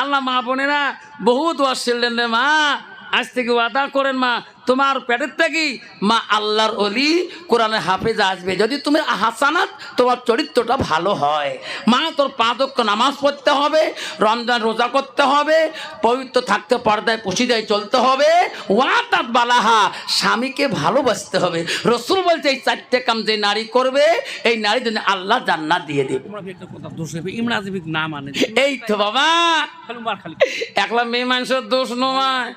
আল্লাহ মা বোনেরা বহুত ওয়াজ ছিলেন রে মা। আজ থেকে ওয়াদা করেন মা তোমার পেটের থেকেই মা আল্লাহর অলি কোরআনের হাফেজ আসবে। যদি তুমি হাসানাত তোমার চরিত্রটা ভালো হয়। মা তোর পাঁচক্য নামাজ পড়তে হবে রমজান রোজা করতে হবে পবিত্র থাকতে পর্দায় পুষিদায় চলতে হবে। ওয়াতাত বালাহা স্বামীকে ভালোবাসতে হবে। রসুল বলছে এই চারটে কাম যে নারী করবে এই নারী জন্য আল্লাহ জান্নাত দিয়ে দেবে। না মানে। এই তো বাবা। একলা মেয়ে মানুষের দোষ নয়।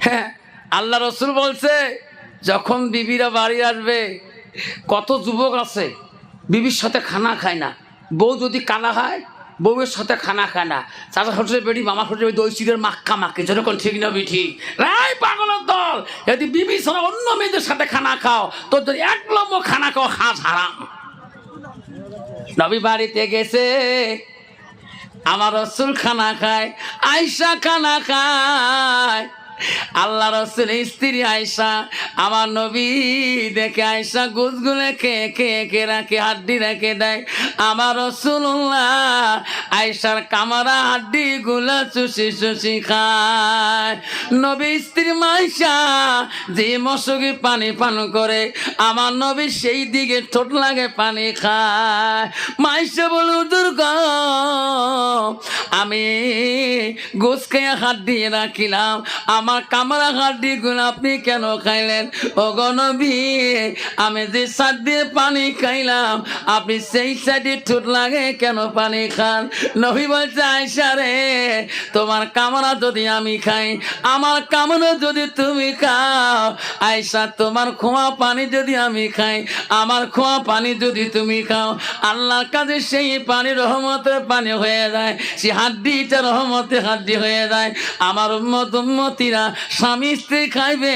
হ্যাঁ। আল্লাহ রসুল বলছে, যখন বিবিরা বাড়ি আসবে, কত যুবক আছে, বিবির সাথে খানা খায় না। বউ যদি কানা খায় বউয়ের সাথে খানা খায় না। চাচা শ্বশুরের বেড়ি মামা বেড়ি দই চিড়ের মাক্কা মাকে যেরকম ঠিক না ঠিক রাই পাগলের দল, যদি বিবি ছাড়া অন্য মেয়েদের সাথে খানা খাও, তোর যদি এক লম্ব খানা খাও হাঁস হারাম। নবী বাড়িতে গেছে, আমার রসুল খানা খায় আয়সা খানা খায়। আল্লাহ রসুল স্ত্রী আয়সা আমার নবী দেখে আয়সা গুজগুলে কে কে কে রাখে, হাড্ডি রেখে দেয়। আমার রসুল্লাহ আয়সার কামারা হাড্ডি গুলা চুষি চুষি খায়। নবী স্ত্রী মাইশা যে মশকি পানি পান করে, আমার নবী সেই দিকে ঠোঁট লাগে পানি খায়। মাইশা বলে দুর্গা আমি গোস খেয়ে দিয়ে রাখিলাম আমার কামরা হাড্ডি গুলো আপনি কেন খাইলেন? ও গনবী আমি যে সাত দিয়ে পানি খাইলাম, আপনি সেই সাইডে ঠোঁট লাগে কেন পানি খান? নবী বলছে আয়সা রে, তোমার কামরা যদি আমি খাই, আমার কামরা যদি তুমি খাও আয়সা তোমার খোয়া পানি যদি আমি খাই, আমার খোয়া পানি যদি তুমি খাও, আল্লাহর কাছে সেই পানি রহমতের পানি হয়ে যায় সে হাড্ডিটা রহমতে হাড্ডি হয়ে যায়, আমার উম্মত উম্মতিরা স্বামী স্ত্রী খাইবে,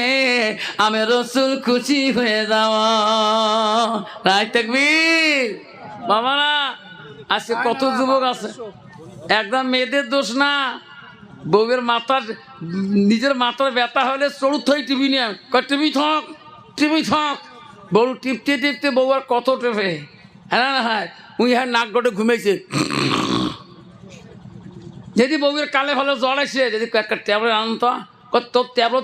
আমি রসুল খুশি হয়ে যাওয়া রায় থাকবীর বাবা না আজকে কত যুবক আছে। একদম মেয়েদের দোষ না। বউয়ের মাথার, নিজের মাথার ব্যথা হলে হয় টিভি নিয়ে টিভি থক টিভি থক বউ টিপতে টিপতে বউ আর কত টেপে। হ্যাঁ হ্যাঁ উই হ্যাঁ নাক গটে ঘুমেছে যদি বউয়ের কালে ভালো জ্বর আসে, যদি একটা ট্যাবলেট আনত তোর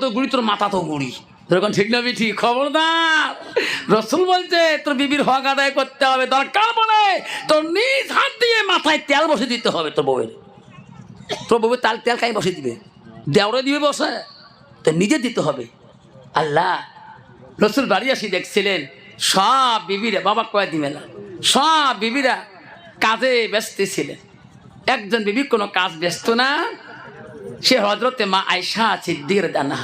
তো গুড়ি তোর মাথা তো গুড়ি এরকম ঠিক না ঠিক খবরদার। রসুল বলছে, তোর বিবির হক আদায় করতে হবে, দরকার বলে তোর নিজ হাত দিয়ে মাথায় তেল বসে দিতে হবে তোর বউয়ের। তোর বউয়ের তাল, তেল খাই বসে দিবে? দেওরে দিবে বসে। তো নিজে দিতে হবে। আল্লাহ, রসুল বাড়ি আসি দেখছিলেন, সব বিবিরা, বাবা কয়ে দিবে না, সব বিবিরা কাজে ব্যস্ত ছিলেন। একজন বিবি কোনো কাজ ব্যস্ত না সে হজরতে মা আয়সা সিদ্দির দানা।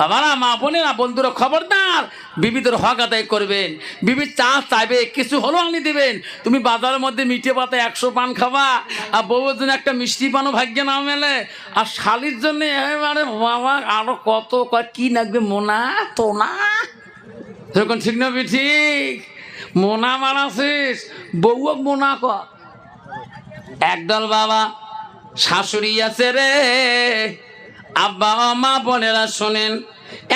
বাবারা, মা বোনেরা, বন্ধুরা, খবরদার। বিবিদের হক আদায় করবেন। বিবি চা চাইবে, কিছু হলো আনি দিবেন। তুমি বাজারের মধ্যে মিঠে পাতা একশো পান খাবা, আর বউয়ের জন্য একটা মিষ্টি পানও ভাগ্যে না মেলে। আর শালির জন্য এবারে বাবা, আরও কত কি লাগবে মোনা তো না যখন ঠিক না ঠিক? মোনা মারাছিস বউক মোনা কর একদল বাবা শাশুড়ি আছে রে। আব্বা মা বোনেরা শোনেন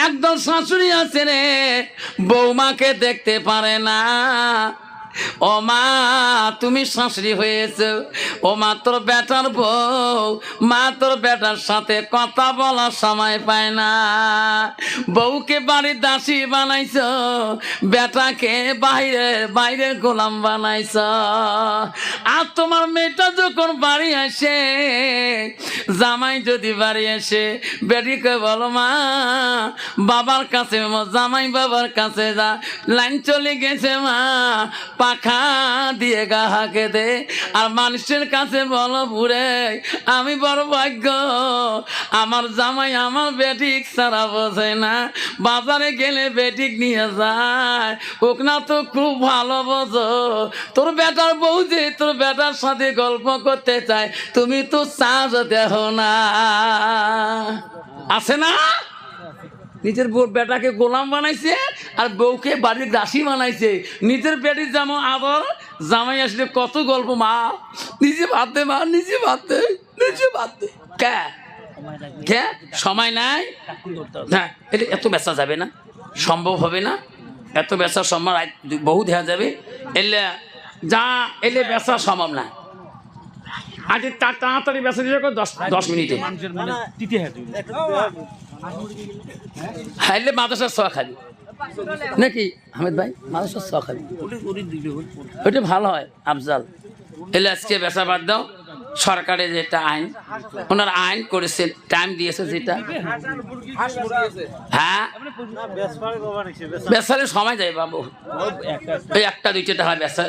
একদম শাশুড়ি আছে রে, বৌমাকে দেখতে পারে না। ও মা, তুমি শাশুড়ি হয়েছে। ও মা, তোর বেটার বউ। মা, তোর বেটার সাথে কথা বলার সময় পায় না। বউকে বাড়ির দাসী বানাইছ, বেটাকে বাইরে, বাইরের গোলাম বানাইছ। আর তোমার মেয়েটা যখন বাড়ি আসে, জামাই যদি বাড়ি আসে বেটিকে বলো মা, বাবার কাছে, জামাই বাবার কাছে যা, লাইন চলে গেছে মা। পাখা দিয়ে গা হাঁকে দে। আর মানুষের কাছে বলো বুড়ে আমি বড় ভাগ্য। আমার জামাই আমার বেটিক সারা বোঝে না। বাজারে গেলে বেটিক নিয়ে যায়। ওক তো খুব ভালো বোঝো। তোর বেটার বউ যে তোর বেটার সাথে গল্প করতে চায়, তুমি তো চাষ দেহ না। আছে না? নিজের বেটাকে গোলাম বানাইছে? আর বউকে বাড়ির দাসী বানাইছে। নিজের বেটির যেমন আদর জামাই আসলে কত গল্প মা। নিজে ভাবতে মা নিজে ভাবতে নিজে ভাবতে কে? কে? সময় নাই? হ্যাঁ এটা এত বেচা যাবে না সম্ভব হবে না। এত বেচা সম্ভব বহু দেওয়া যাবে। এলে যা এলে বেচা সম্ভব না। আজ তা- তাড়াতাড়ি বেসে দিয়ে দশ দশ মিনিটে। মানে দিতে হয় হাইলে মাদ্রাসার ছ খাবি। নাকি? আহমেদ ভাই ওরে দিলে ওর ওইটা ভালো হয়, আফজাল। এলে আজকে বেচা বাদ দাও সরকারের যেটা আইন, ওনার আইন করেছে, টাইম দিয়েছে যেটা। হ্যাঁ? বেচারে সময় যায় বাবু। ওই একটা, দুইটা টাকা বেচা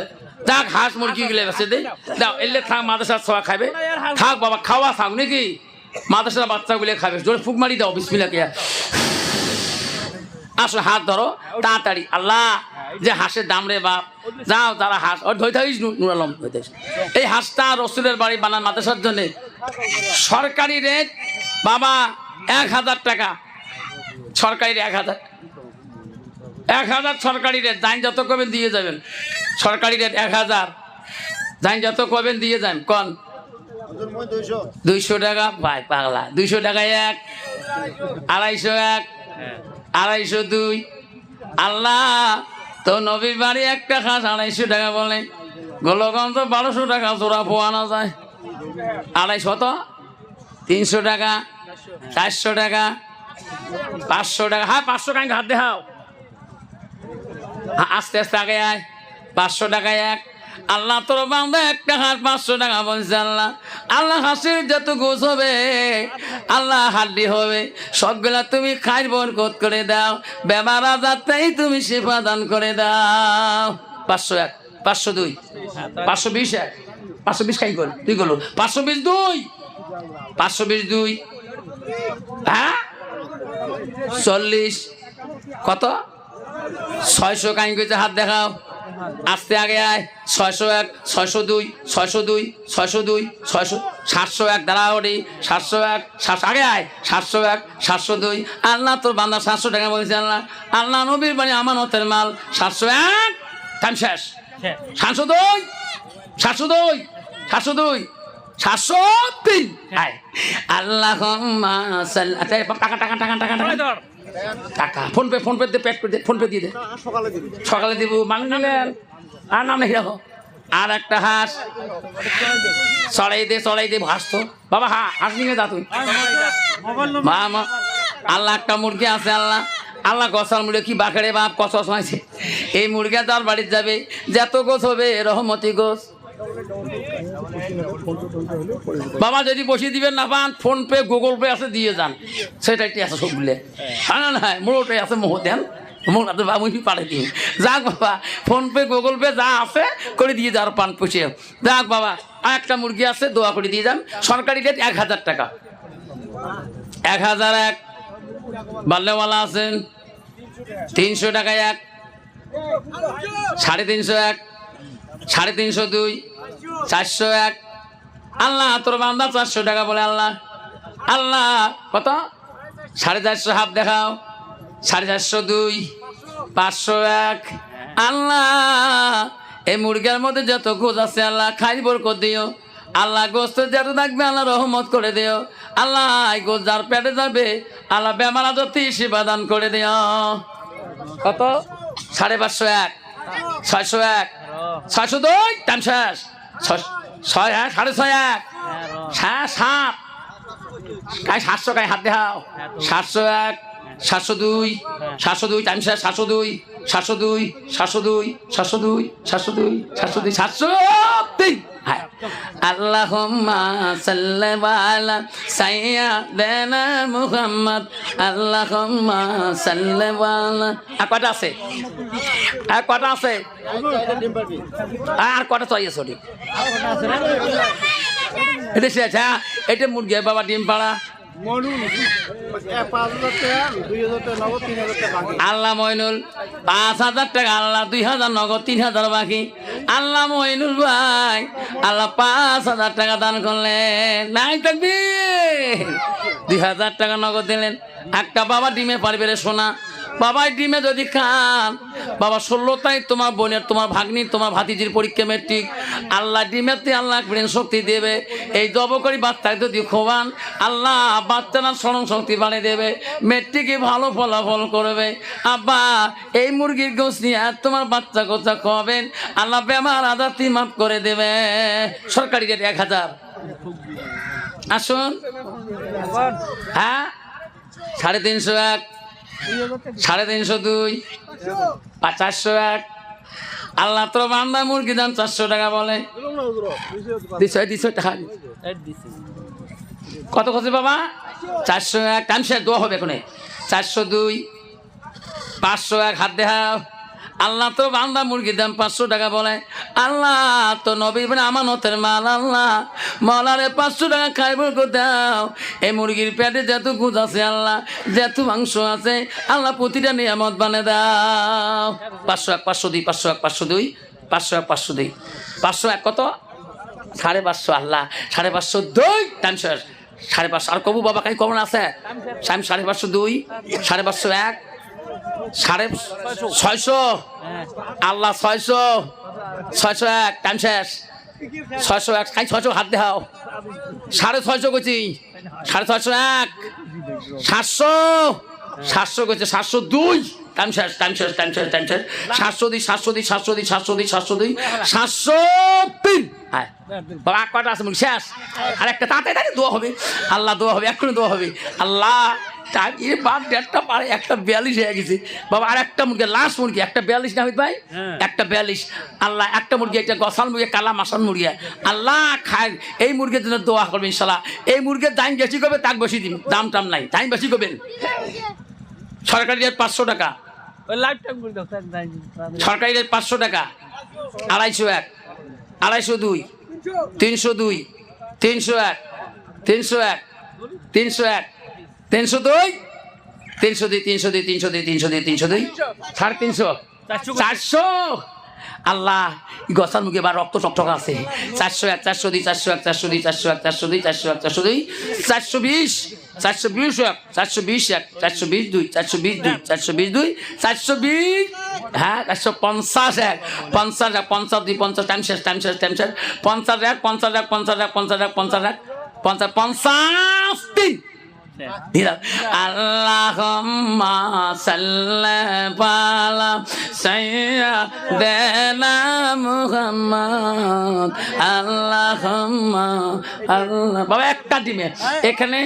যাক, হাঁস মুরগি গুলো বেচে দেয় দাও, এলে থাক মাদ্রাসার ছোয়া খাবে থাক বাবা, খাওয়া থাক, নাকি? মাদ্রাসার বাচ্চাগুলো খাবে, জোরে ফুক মারি দাও বিসমিল্লাকে আসো হাত ধরো তাড়াতাড়ি। আল্লাহ যে হাঁসের দাম রে বাপ। যাও তারা হাঁস ওর ধৈতে হইস নুর আলম ধৈতে এই হাঁসটা রসুলের বাড়ি বানান মাদ্রাসার জন্যে। সরকারি রেট বাবা এক হাজার টাকা। সরকারি এক হাজার। এক হাজার সরকারি রেট যাইন যত কবেন দিয়ে যাবেন। সরকারি রেট এক হাজার। যাইন যত কবেন দিয়ে যান কন। দুইশো টাকা ভাই পাগলা। দুইশো টাকায় এক আড়াইশো এক। আড়াইশো দুই। আল্লাহ, তো নবীর বাড়ি একটা খাস আড়াইশো টাকা বলে। গোলগঞ্জ তো বারোশো টাকা, জোড়া পোয়ানো যায়। আড়াইশো তো? তিনশো টাকা, চারশো টাকা, পাঁচশো টাকা। হ্যাঁ পাঁচশো টাকা হাত দেখাও। আস্তে আস্তে আগে আয়। পাঁচশো টাকায় এক আল্লাহ তোর বান্ধব একটা হাত পাঁচশো টাকা বলছে, আল্লাহ। আল্লাহ, হাসির যত গোছ হবে আল্লাহ, হাড্ডি হবে। সবগুলা তুমি খাই বরকত করে দাও। বেমার আজারটাই তুমি সেবা দান করে দাও। পাঁচশো এক, পাঁচশো দুই, পাঁচশো বিশ এক, পাঁচশো বিশ খাই কর, তুই গেলো পাঁচশো বিশ দুই, পাঁচশো বিশ দুই হ্যাঁ? চল্লিশ, কত? ছয়শো কইতে হাত দেখাও। আস্তে আগে আয়। ছয়শো এক ছয়শো দুই ছয়শো দুই ছয়শো দুই ছয়শো সাতশো এক দাঁড়াওড়ি সাতশো এক সাতশো আগে আয়। সাতশো এক সাতশো দুই। আল্লাহ তোর বান্দা সাতশো টাকা বলেছে আল্লাহ। আল্লাহ নবীর বাড়ি আমানতের মাল। সাতশো এক টাইম শেষ। সাতশো দুই সাতশো দুই সাতশো দুই সাতশো তিন। আয় আল্লাহ আচ্ছা টাকা টাকা টাকা টাকা টাকা। টাকা। ফোন পে ফোন দিয়ে প্যাক করে দে ফোন পে দিয়ে দে। সকালে দিব। মানুষ নিলেন আর নাম লিখে রাখো আর একটা হাঁস। চড়াই দে চড়াই দে হাঁস তো। বাবা হ্যাঁ হাঁস নিয়ে যা তুই। আল্লাহ একটা মুরগি আছে আল্লাহ। আল্লাহ গছার মুড়ে কি বাঁকড়ে বাপ কষ হয়েছে এই মুরগি তার বাড়িতে যাবে। যত গোছ হবে রহমতি গোছ। বাবা, যদি বসিয়ে দিবেন না পান ফোন পে গুগল পে আছে, দিয়ে যান। সেটাই আছে সবগুলো হ্যাঁ না না মোড়োটাই আছে মোহ দেন। মোর হাতে বাবু পাঠিয়ে দিন। যাক বাবা ফোন পে গুগল পে যা আছে করে দিয়ে যাওয়ার পান পুষে। যাক বাবা, আর একটা মুরগি আছে, দোয়া করে দিয়ে যান। সরকারি রেট এক হাজার টাকা। এক হাজার এক। বাল্যওয়ালা আছেন। তিনশো টাকায় এক। সাড়ে তিনশো এক। সাড়ে তিনশো দুই, চারশো এক। আল্লাহ, তোর বান্দা চারশো টাকা বলে আল্লাহ। আল্লাহ, কত? সাড়ে চারশো হাফ দেখাও। সাড়ে চারশো দুই, পাঁচশো এক। আল্লাহ, এই মুরগির মধ্যে যত গোজ আছে আল্লাহ খাই বরকত দিও। আল্লাহ, গোস্ত যত থাকবে আল্লাহ রহমত করে দিও। আল্লাহ, এই গোজ যার পেটে যাবে, আল্লাহ বেমার আদতি সেবা দান করে দিও। কত? সাড়ে পাঁচশো এক, ছয়শো এক। ছয়শো দুই? টান শেষ। ছয়- হ্যাঁ সাড়ে ছয় এক। হ্যাঁ সাত। কাই সাতশো কাই হাত দেখাও। সাতশো এক সাতশো দুই সাতশো দুই টাইম শেষ সাতশো দুই। সাতশো দুই সাতশো দুই সাতশো দুই সাতশো দুই সাতশো দুই সাতশো তিন কটা আছে? কটা আছে? আচ্ছা এটা মুরগি, বাবা ডিম পাড়া। আল্লাহ মইনুল, পাঁচ হাজার টাকা, আল্লাহ দুই হাজার নগদ, তিন হাজার বাকি। আল্লাহ মইনুল ভাই, আল্লাহ পাঁচ হাজার টাকা দান করলেন। নাই থাকবি দুই হাজার টাকা নগদ দিলেন। একটা বাবা ডিমে পারবে রে সোনা। বাবাই ডিমে যদি খান, বাবা ষোলোটাই তোমার বোনের, তোমার ভাগ্নি, তোমার ভাতিজির পরীক্ষা মেট্রিক আল্লাহ ডিমেতে আল্লাহ ব্রেন শক্তি দেবে। এই জব করি বাচ্চাকে যদি খোয়ান আল্লাহ বাচ্চারা স্মরণ শক্তি বাড়িয়ে দেবে। মেট্রিকে ভালো ফলাফল করবে। আব্বা, এই মুরগির গোস নিয়ে আর তোমার বাচ্চা কোথা খাওয়াবেন। আল্লাহ বেমার আদাতি মাফ করে দেবে। সরকারি রেট এক হাজার। আসুন। হ্যাঁ? সাড়ে তিনশো এক। সাড়ে তিনশো দুই চারশো এক। আল্লাহ তো বান্দা মুরগি দাম চারশো টাকা বলে। দুশো দুশো টাকা কত কত বাবা? চারশো এক। টাইম শেয়ার দোয়া হবে এখানে। চারশো দুই, পাঁচশো এক, হাত দেখাও। আল্লাহ তো বান্দা মুরগির দাম পাঁচশো টাকা বলে। আল্লাহ তো নবী মানে আমানতের মাল, আল্লাহ। মলারে পাঁচশো টাকা খাইব দাও। এই মুরগির পেটে যেত গুজ আছে, আল্লাহ যেত মাংস আছে, আল্লাহ প্রতিটা নিয়ামত বানে দাও। পাঁচশো এক, পাঁচশো দুই, পাঁচশো এক, পাঁচশো দুই, পাঁচশো এক, পাঁচশো দুই। পাঁচশো এক কত? সাড়ে পাঁচশো, আল্লাহ। সাড়ে পাঁচশো দুই, টাইম সাড়ে পাঁচশো আর কবু বাবা কাই কমন আছে? সাড়ে পাঁচশো দুই, সাড়ে পাঁচশো এক সাড়ে ছয়শো। আল্লাহ ছয়শো। ছয়শো এক টাইম শেষ। ছয়শো এক খাই ছয়শো হাত দেখাও। সাড়ে ছয়শো করছি সাড়ে ছয়শো এক। সাতশো। সাতশো করছে সাতশো দুই। টাইম শেষ টাইম শেষ টাইম শেষ টাইম শেষ। সাতশো দুই সাতশো দুই সাতশো দুই সাতশো দুই সাতশো দুই, সাতশো তিন। হ্যাঁ। বাবা কটা আছে শেষ। আর একটা তাড়াতাড়ি তাড়াতাড়ি, দোয়া হবে। আল্লাহ, দোয়া হবে, এক্ষুনি দোয়া হবে। আল্লাহ টাইম এ বাপ দেড়টা পারে একটা বিয়াল্লিশ হয়ে গেছে। বাবা আর একটা মুরগি লাস্ট মুরগি একটা বিয়াল্লিশ না ভাই? হ্যাঁ। একটা বিয়াল্লিশ। আল্লাহ একটা মুরগি একটা গসাল মুরগি কালা মাসান মুরগি। আল্লাহ খায়। এই মুরগির জন্য দোয়া করবে ইনশাল্লাহ এই মুরগির দাম বেশি করবে তাক বেশি দিন। দাম টাম নাই। দাম বেশি করবেন। সরকারি রেট পাঁচশো টাকা। সরকারি রেট পাঁচশো টাকা। আড়াইশো এক। আড়াইশো দুই। তিনশো দুই। তিনশো এক। তিনশো এক। তিনশো এক। তিনশো দুই? তিনশো দুই তিনশো দুই তিনশো দুই তিনশো দুই তিনশো দুই। সাড়ে তিনশো। চারশো। আল্লাহ গসার মুখে বা রক্ত টকটক আছে। চারশো এক চারশো দুই চারশো এক চারশো দুই চারশো এক চারশো দুই চারশো এক চারশো দুই। চারশো বিশ চারশো বিশ এক চারশো বিশ এক চারশো বিশ দুই চারশো বিশ দুই চারশো বিশ দুই চারশো বিশ। হ্যাঁ চারশো পঞ্চাশ এক পঞ্চাশ এক পঞ্চাশ দুই পঞ্চাশ টাইম শেষ টাইম শেষ টাইম শেষ। পঞ্চাশ এক পঞ্চাশ এক পঞ্চাশ এক পঞ্চাশ এক পঞ্চাশ এক পঞ্চাশ পঞ্চাশ তিন। দিলাম। আল্লাহুম্মা সাল্লি আলা সাইয়্যিদিনা মুহাম্মদ। আল্লাহুম্মা বাবা, একটা টিমে এখানে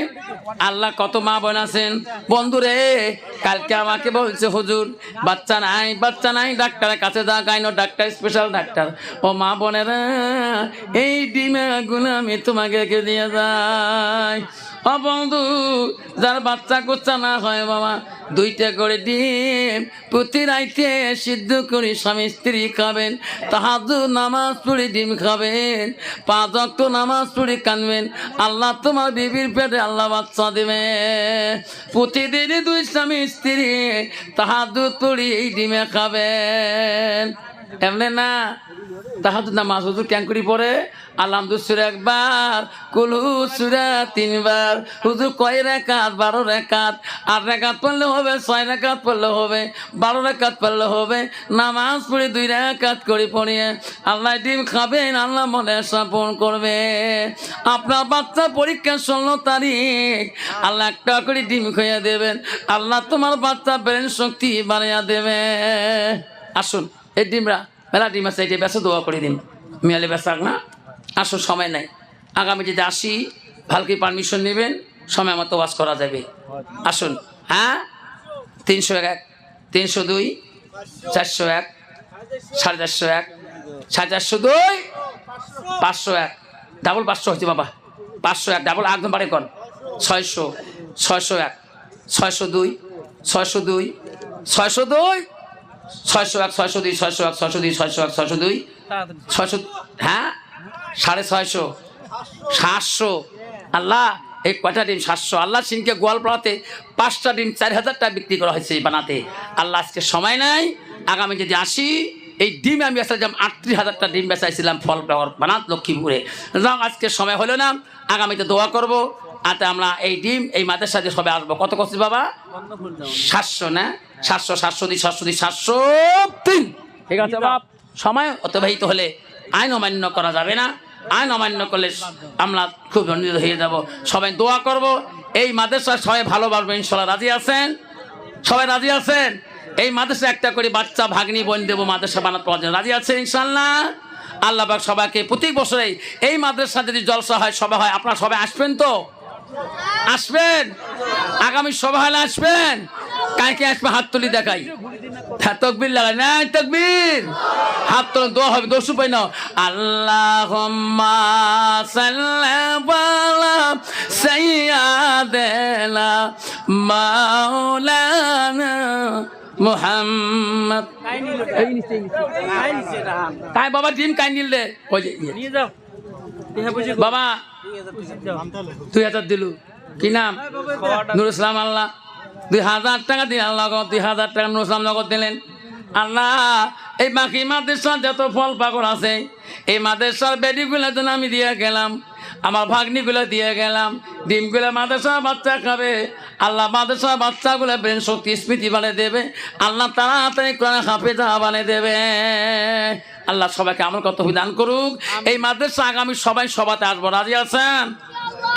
আল্লাহ কত মা বোন আছেন? বন্ধুরে, কালকে আমাকে বলছে, হুজুর, বাচ্চা নাই বাচ্চা নাই, ডাক্তারের কাছে যা, গাইনো ডাক্তার স্পেশাল ডাক্তার। ও মা বোনেরা, এই ডিমে গুলো আমি তোমাকে রেখে দিয়ে যাই। ও বন্ধু, যার বাচ্চা কুচ্চা না হয়, বাবা, দুইটা করে ডিম প্রতি রাইতে সিদ্ধ করে স্বামী স্ত্রী খাবেন। তাহাজু নামাজ পড়ে ডিম খাবেন। পাঁচ অক্ট নামাজ পড়ে কানবেন। আল্লাহ তোমার বিবির পেটে আল্লাহ বাচ্চা দেবে। প্রতিদিনই দুই স্বামী স্ত্রী তাহা দু তুড়ি ডিমে খাবেন। এমনি না তাহাজ নামাজ হুজুর ক্যাং করি পরে আলহামদুসুর একবার কুলু সুরা তিনবার। হুজুর কয় রেখাত? বারো রেখাত। আট রেখাত পড়লে হবে, ছয় রেখাত পড়লে হবে, বারো রেখাত পড়লে হবে। নামাজ পড়ে দুই রেখাত পড়িয়ে। আল্লাহ ডিম খাবেন, আল্লাহ মনে স্থাপন করবে। আপনার বাচ্চা পরীক্ষা ষোলো তারিখ। আল্লাহ একটা করে ডিম খাইয়ে দেবেন। আল্লাহ তোমার বাচ্চা ব্রেন শক্তি বাড়িয়ে দেবে। আসুন, এই ডিমরা মেলা ডিম আছে এটা বেসে দোয়া করে দিন মেয়ালে বেসাক না আসুন সময় নাই। আগামী যদি আসি, ভালকে পারমিশন নেবেন, সময় মতো ওয়াশ করা যাবে। আসুন। হ্যাঁ? তিনশো এক, তিনশো দুই, চারশো এক, সাড়ে চারশো এক, সাড়ে চারশো দুই, পাঁচশো এক। ডাবল পাঁচশো হচ্ছে বাবা। পাঁচশো এক ডাবল একদম বাড়ে কন? ছয়শো ছয়শো এক, ছয়শো দুই ছয়শো দুই ছয়শো দুই ছয়শো এক ছয়শো দুই ছয়শো এক ছয়শো দুই ছয়শো এক ছয়শো দুই। ছয়শো হ্যাঁ? সাড়ে ছয়শো। সাতশো। আল্লাহ এই কয়টা ডিম? সাতশো। আল্লাহ সিংকে গোয়ালপাড়াতে পাঁচটা ডিম চার হাজার টাকা বিক্রি করা হয়েছে এই বানাতে। আল্লাহ আজকে সময় নাই। আগামী যদি আসি এই ডিম আমি বেচাইছিলাম আটত্রিশ হাজারটা ডিম বেচাইছিলাম ফল ফ্লাওয়ার বানাত লক্ষ্মীপুরে। আজকে সময় হলো না। আগামীতে দোয়া করব। আতে আমরা এই ডিম, এই মাদের সাথে সবাই আসব। কত করছিস বাবা? সাতশো, না? সাতশো সাতশো দুই সাতশো দুই সাতশো তিন। ঠিক আছে বাপ? সময় অতিবাহিত হলে আইন অমান্য করা যাবে না। আইন অমান্য করলে আমরা খুব দণ্ডিত হয়ে যাব। সবাই দোয়া করব। এই মাদ্রাসা সবাই ভালোবাসবে ইনশাল্লাহ। রাজি আছেন? সবাই রাজি আছেন? এই মাদ্রাসা একটা করে বাচ্চা, ভাগ্নি, বোন দেবো মাদ্রাসা বানাতে পাওয়ার জন্য রাজি আছেন, ইনশাল্লাহ? আল্লাহ পাক সবাইকে প্রতি বছরে এই মাদ্রাসা যদি জলসা হয়, সভা হয়, আপনারা সবাই আসবেন তো? আসবেন? আগামী সভা হলে আসবেন? কাকে আসবে হাত তুলি দেখাই। হ্যাঁ তকবির লাগাই। না তকবির। হাত তোলা দোয়া হবে দোষ উপায় নাও আল্লাহ সাইয়াদেলা মাওলানা মুহাম্মদ। কাই বাবা ডিম কাই নিল দে ওই যে ইয়ে। নিয়ে যাও। বাবা, দুই হাজার দিলু। কি নাম? নুর ইসলাম আল্লাহ। দুই হাজার টাকা দিয়ে আল্লাহ দুই হাজার টাকা নুর ইসলাম নগদ দিলেন। আল্লাহ, এই বাকি মাদ্রাসার যত ফল পাকড় আছে, এই মাদ্রাসার বেডিগুলো যেন আমি দিয়ে গেলাম। আমার ভাগ্নিগুলো দিয়ে গেলাম। ডিমগুলো মাদ্রাসা বাচ্চা খাবে। আল্লাহ মাদ্রাসা বাচ্চাগুলো ব্রেন শক্তি স্মৃতি বানিয়ে দেবে। আল্লাহ তাড়াতাড়ি করে হাফেজা বানিয়ে দেবে। আল্লাহ সবাইকে আমার কত বিধান করুক। এই মাদ্রাসা আগামী সবাই সবাতে আসব। রাজি আছেন?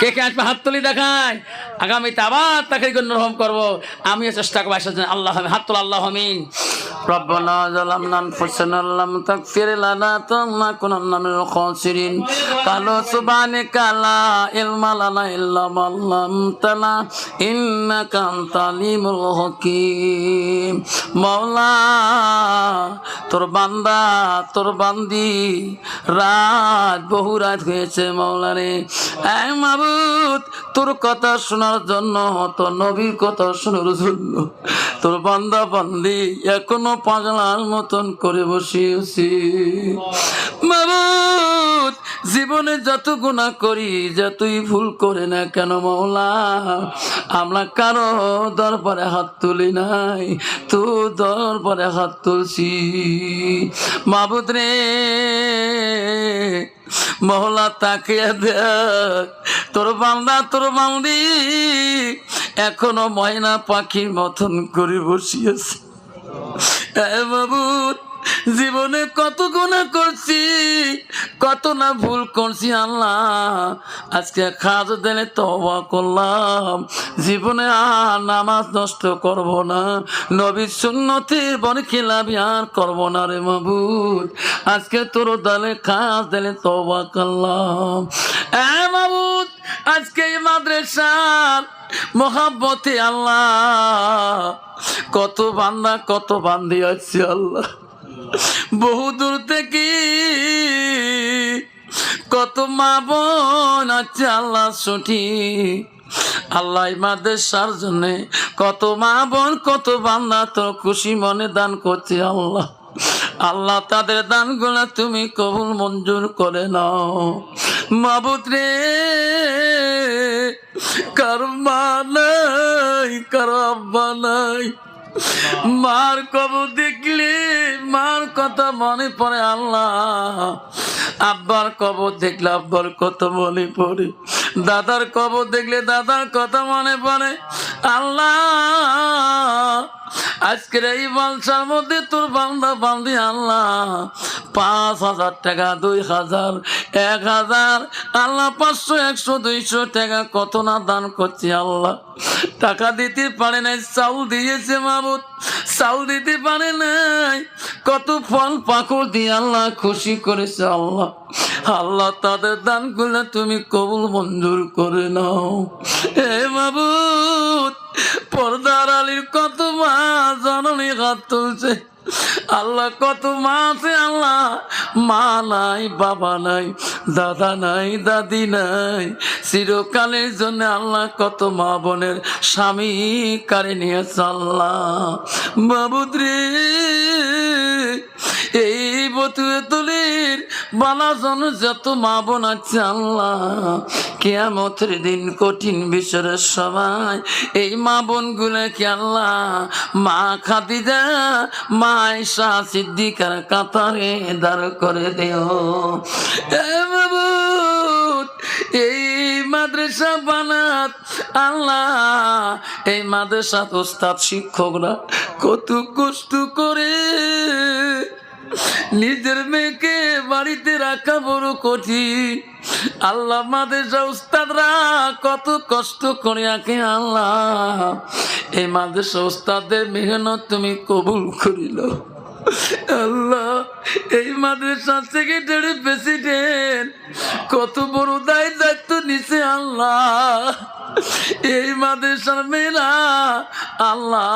কে কে আসবে হাত তুলি দেখায় আগামীতে আবার তাকে গ্রহণ করবো আমিও চেষ্টা করবো আসার জন্য আল্লাহ হাত তোলা আল্লাহ হমিন ربنا ظلمنا انفسنا لم تغفر لنا لنكونن من الخاسرين قالوا سبحانك لا علم لنا الا ما علمتنا انك انت العليم الحكيم মাওলা তোর বান্দা তোর বান্দি রাত বহু রাত হয়েছে মাওলা মাবুদ, তোর কথা শোনার জন্য তোর নবীর কথা শোনার জন্য। তোর বান্দা বান্দি এখনও পাগলার মতন করে বসিয়েছি। মাবুদ, জীবনে যত গুণা করি, যতই ভুল করে না কেন মৌলা আমরা কারও দরবারে হাত তুলি নাই, তো দরবারে হাত তুলছি। মাবুদ রে মহলা তাকিয়ে দেখ, তোর বান্দা, তোর বান্দি, এখনও ময়না পাখির মতন করে বসিয়েছে। বাবু, জীবনে কত গুণা করছি, কত না ভুল করছি আল্লাহ। আজকে খাজ দেনে তবা করলাম, জীবনে আর নামাজ নষ্ট করব না, নবীর সুন্নতির বন খিলাবি আর করব না রে মাবুদ। আজকে তোর দলে খাজ দিলে তবা করলাম। মাবুদ, আজকে এই মাদ্রাসার মহাব্বতে আল্লাহ কত বান্দা, কত বান্দি আছে আল্লাহ। বহু দূর থেকে কত মা বোন আছে আল্লাহ ছুটি। আল্লাহ মাদ্রাসার জন্যে কত মা বোন, কত বান্দা তো খুশি মনে দান করছে আল্লাহ। আল্লাহ তাদের দানগুলা তুমি কবুল মঞ্জুর করে নাও। মাবুত রে, কারও নাই কারও নাই? মার কবর দেখলে, মার কথা মনে পড়ে আল্লাহ। আব্বার কবর দেখলে আব্বার কথা মনে পড়ে। দাদার কবর দেখলে দাদার কথা মনে পড়ে। আল্লাহ, আজকের এই বালসার মধ্যে তোর বান্দা বান্দি আল্লাহ। পাঁচ হাজার টাকা, দুই হাজার, এক হাজার, আল্লাহ পাঁচশো, একশো, দুইশো টাকা কত না দান করছি আল্লাহ। টাকা দিতে পারে নাই, চাউল দিয়েছে মামুদ চাউল দিতে পারে নাই, কত ফল পাকড় দিয়ে আল্লাহ খুশি করেছে আল্লাহ। আল্লাহ তাদের দানগুলো তুমি কবুল মঞ্জুর করে নাও। হে মাবুদ পর্দার আলীর কত মা জননী হাত তুলছে। আল্লাহ কত মা আছে আল্লাহ মা নাই, বাবা নাই, দাদা নাই, দাদি নাই। চিরকালের জন্য আল্লাহ কত মা বোনের স্বামী কারে নিয়েছে আল্লাহ। বাবুদ রে এই বতুয়ে তুলির বালাজন যত মা বোন আছে আল্লাহ। কেয়ামতের দিন কঠিন বিষয়ের সবাই এই মা বোন গুলোকে আল্লাহ মা খাদিজা, মা আয়সা সিদ্দিকার কাতারে দাঁড় করে দেও। এই মাদ্রাসা বানাত আল্লাহ। এই মাদ্রাসাত ওস্তাদ শিক্ষকরা কত কষ্ট করে নিজের মেয়েকে বাড়িতে রাখা বড় কঠিন। আল্লাহ মাদেশা উস্তাদরা কত কষ্ট করে আঁকে আল্লাহ। এই মাদেশা উস্তাদের মেহনত তুমি কবুল করিল। আল্লাহ এই মাদ্রাসা সেক্রেটারি প্রেসিডেন্ট কত বড় দায় দায়িত্ব নিছে আল্লাহ। এই মাদ্রাসার মেয়েরা, আল্লাহ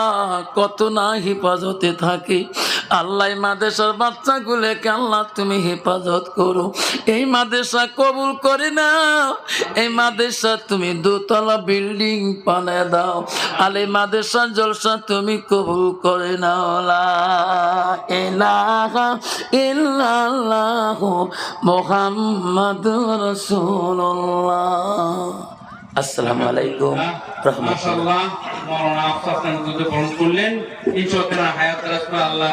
কত না হেফাজতে থাকে। আল্লাহ মাদ্রাসার বাচ্চাগুলোকে আল্লাহ তুমি হেফাজত করো। এই মাদ্রাসা কবুল করে নাও। এই মাদ্রাসা তুমি দোতলা বিল্ডিং বানায় দাও। আর এই মাদ্রাসা জলসা তুমি কবুল করে নাও। ইল্লাল্লাহু মুহাম্মাদুর রাসূলুল্লাহ। আসসালামু আলাইকুম রহমতুল্লাহ। মৌলানা আফসাস করলেন এই হায়াত রাসূল আল্লাহ